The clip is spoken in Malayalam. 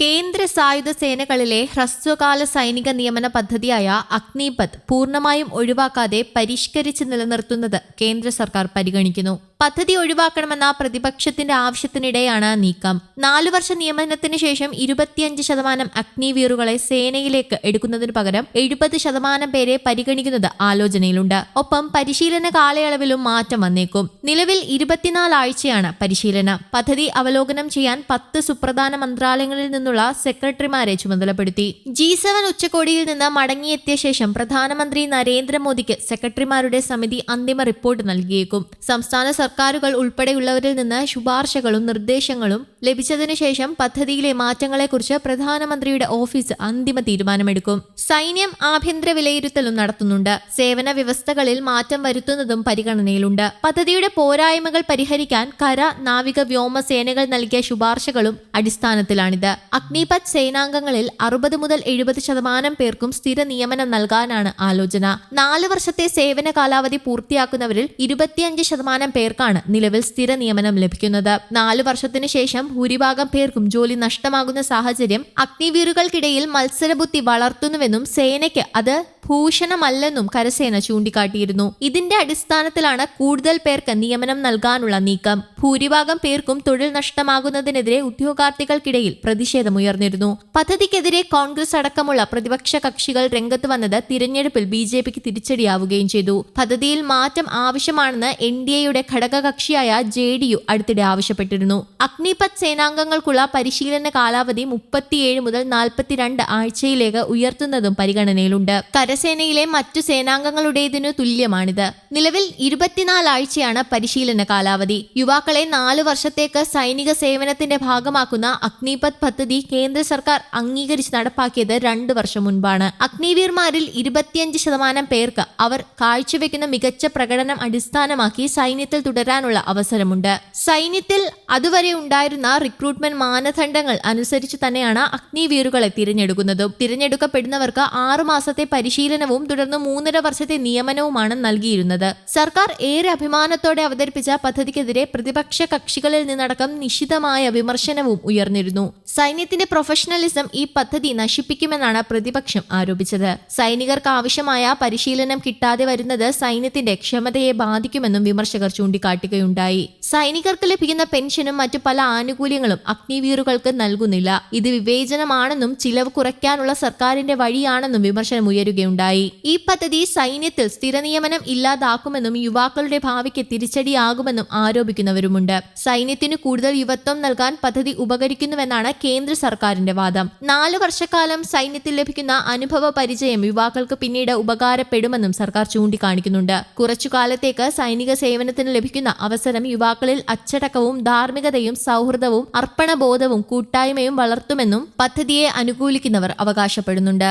കേന്ദ്ര സായുധ സേനകളിലെ ഹ്രസ്വകാല സൈനിക നിയമന പദ്ധതിയായ അഗ്നിപത് പൂർണമായും ഒഴിവാക്കാതെ പരിഷ്കരിച്ച് നിലനിർത്തുന്നത് കേന്ദ്ര സർക്കാർ പരിഗണിക്കുന്നു. പദ്ധതി ഒഴിവാക്കണമെന്ന പ്രതിപക്ഷത്തിന്റെ ആവശ്യത്തിനിടെയാണ് നീക്കം. നാലു വർഷ നിയമനത്തിന് ശേഷം ഇരുപത്തിയഞ്ച് ശതമാനം അഗ്നിവീറുകളെ സേനയിലേക്ക് എടുക്കുന്നതിനു പകരം എഴുപത് ശതമാനം പേരെ പരിഗണിക്കുന്നത് ആലോചനയിലുണ്ട്. ഒപ്പം പരിശീലന കാലയളവിലും മാറ്റം വന്നേക്കും. നിലവിൽ ഇരുപത്തിനാല് ആഴ്ചയാണ് പരിശീലനം. പദ്ധതി അവലോകനം ചെയ്യാൻ പത്ത് സുപ്രധാന മന്ത്രാലയങ്ങളിൽ നിന്നുള്ള സെക്രട്ടറിമാരെ ചുമതലപ്പെടുത്തി. ജി സെവൻ ഉച്ചകോടിയിൽ നിന്ന് മടങ്ങിയെത്തിയ ശേഷം പ്രധാനമന്ത്രി നരേന്ദ്രമോദിക്ക് സെക്രട്ടറിമാരുടെ സമിതി അന്തിമ റിപ്പോർട്ട് നൽകിയേക്കും. സംസ്ഥാന സർക്കാരുകൾ ഉൾപ്പെടെയുള്ളവരിൽ നിന്ന് ശുപാർശകളും നിർദ്ദേശങ്ങളും ലഭിച്ചതിനു ശേഷം പദ്ധതിയിലെ മാറ്റങ്ങളെക്കുറിച്ച് പ്രധാനമന്ത്രിയുടെ ഓഫീസ് അന്തിമ തീരുമാനമെടുക്കും. സൈന്യം ആഭ്യന്തര വിലയിരുത്തലും നടത്തുന്നുണ്ട്. സേവന വ്യവസ്ഥകളിൽ മാറ്റം വരുത്തുന്നതും പരിഗണനയിലുണ്ട്. പദ്ധതിയുടെ പോരായ്മകൾ പരിഹരിക്കാൻ കര നാവിക വ്യോമ സേനകൾ നൽകിയ ശുപാർശകളും അടിസ്ഥാനത്തിലാണിത്. അഗ്നിപത് സേനാംഗങ്ങളിൽ അറുപത് മുതൽ എഴുപത് ശതമാനം പേർക്കും സ്ഥിര നിയമനം നൽകാനാണ് ആലോചന. നാല് വർഷത്തെ സേവന കാലാവധി പൂർത്തിയാക്കുന്നവരിൽ ഇരുപത്തിയഞ്ച് ശതമാനം പേർക്കാണ് നിലവിൽ സ്ഥിര നിയമനം ലഭിക്കുന്നത്. നാല് വർഷത്തിനു ശേഷം ഭൂരിഭാഗം പേർക്കും ജോലി നഷ്ടമാകുന്ന സാഹചര്യം അഗ്നിവീറുകൾക്കിടയിൽ മത്സരബുദ്ധി വളർത്തുന്നുവെന്നും സേനയ്ക്ക് അത് ഭൂഷണമല്ലെന്നും കരസേന ചൂണ്ടിക്കാട്ടിയിരുന്നു. ഇതിന്റെ അടിസ്ഥാനത്തിലാണ് കൂടുതൽ പേർക്ക് നിയമനം നൽകാനുള്ള നീക്കം. ഭൂരിഭാഗം പേർക്കും തൊഴിൽ നഷ്ടമാകുന്നതിനെതിരെ ഉദ്യോഗാർത്ഥികൾക്കിടയിൽ പ്രതിഷേധമുയർന്നിരുന്നു. പദ്ധതിക്കെതിരെ കോൺഗ്രസ് അടക്കമുള്ള പ്രതിപക്ഷ കക്ഷികൾ രംഗത്ത് വന്നത് തിരഞ്ഞെടുപ്പിൽ ബി ജെ പിക്ക് തിരിച്ചടിയാവുകയും ചെയ്തു. പദ്ധതിയിൽ മാറ്റം ആവശ്യമാണെന്ന് എൻ ഡി എയുടെ ഘടകകക്ഷിയായ ജെ ഡി യു അടുത്തിടെ ആവശ്യപ്പെട്ടിരുന്നു. അഗ്നിപത് സേനാംഗങ്ങൾക്കുള്ള പരിശീലന കാലാവധി മുപ്പത്തിയേഴ് മുതൽ നാൽപ്പത്തിരണ്ട് ആഴ്ചയിലേക്ക് ഉയർത്തുന്നതും പരിഗണനയിലുണ്ട്. കരസേനയിലെ മറ്റു സേനാംഗങ്ങളുടേതിനു തുല്യമാണിത്. നിലവിൽ ഇരുപത്തിനാല് ആഴ്ചയാണ് പരിശീലന കാലാവധി. യുവാക്കളെ നാല് വർഷത്തേക്ക് സൈനിക സേവനത്തിന്റെ ഭാഗമാക്കുന്ന അഗ്നിപത് പദ്ധതി കേന്ദ്ര സർക്കാർ അംഗീകരിച്ച് നടപ്പാക്കിയത് രണ്ടു വർഷം മുൻപാണ്. അഗ്നിവീർമാരിൽ ഇരുപത്തിയഞ്ച് ശതമാനം പേർക്ക് അവർ കാഴ്ചവെക്കുന്ന മികച്ച പ്രകടനം അടിസ്ഥാനമാക്കി സൈന്യത്തിൽ തുടരാനുള്ള അവസരമുണ്ട്. സൈന്യത്തിൽ അതുവരെ ഉണ്ടായിരുന്ന റിക്രൂട്ട്മെന്റ് മാനദണ്ഡങ്ങൾ അനുസരിച്ച് തന്നെയാണ് അഗ്നിവീറുകളെ തിരഞ്ഞെടുക്കുന്നതും. തിരഞ്ഞെടുക്കപ്പെടുന്നവർക്ക് ആറു മാസത്തെ പരിശീലനവും തുടർന്ന് മൂന്നര വർഷത്തെ നിയമനവുമാണ് നൽകിയിരുന്നത്. സർക്കാർ ഏറെ അഭിമാനത്തോടെ അവതരിപ്പിച്ച പദ്ധതിക്കെതിരെ പ്രതിപക്ഷ കക്ഷികളിൽ നിന്നടക്കം നിശിതമായ വിമർശനവും ഉയർന്നിരുന്നു. സൈന്യത്തിന്റെ പ്രൊഫഷണലിസം ഈ പദ്ധതി നശിപ്പിക്കുമെന്നാണ് പ്രതിപക്ഷം ആരോപിച്ചത്. സൈനികർക്ക് ആവശ്യമായ പരിശീലനം കിട്ടാതെ വരുന്നത് സൈന്യത്തിന്റെ ക്ഷമതയെ ബാധിക്കുമെന്നും വിമർശകർ ചൂണ്ടിക്കാട്ടുകയുണ്ടായി. സൈനികർക്ക് ലഭിക്കുന്ന പെൻഷനും മറ്റു പല ആനുകൂല്യങ്ങളും അഗ്നിവീറുകൾക്ക് നൽകുന്നില്ല. ഇത് വിവേചനമാണെന്നും ചിലവ് കുറയ്ക്കാനുള്ള സർക്കാരിന്റെ വഴിയാണെന്നും വിമർശനം ഉയരുകയുണ്ടായി ഈ പദ്ധതി സൈന്യത്തിൽ സ്ഥിര നിയമനം ഇല്ലാതാക്കുമെന്നും യുവാക്കളുടെ ഭാവിക്ക് തിരിച്ചടിയാകുമെന്നും ആരോപിക്കുന്നവരുമുണ്ട്. സൈന്യത്തിന് കൂടുതൽ യുവത്വം നൽകാൻ പദ്ധതി ഉപകരിക്കുന്നുവെന്നാണ് കേന്ദ്ര സർക്കാരിന്റെ വാദം. നാലു വർഷക്കാലം സൈന്യത്തിൽ ലഭിക്കുന്ന അനുഭവ പരിചയം യുവാക്കൾക്ക് പിന്നീട് ഉപകാരപ്പെടുമെന്നും സർക്കാർ ചൂണ്ടിക്കാണിക്കുന്നുണ്ട്. കുറച്ചു കാലത്തേക്ക് സൈനിക സേവനത്തിന് ലഭിക്കുന്ന അവസരം യുവാക്കളിൽ അച്ചടക്കവും ധാർമ്മികതയും സൗഹൃദവും അർപ്പണബോധവും കൂട്ടായ്മയും വളർത്തുമെന്നും പദ്ധതിയെ അനുകൂലിക്കുന്നവർ അവകാശപ്പെടുന്നുണ്ട്.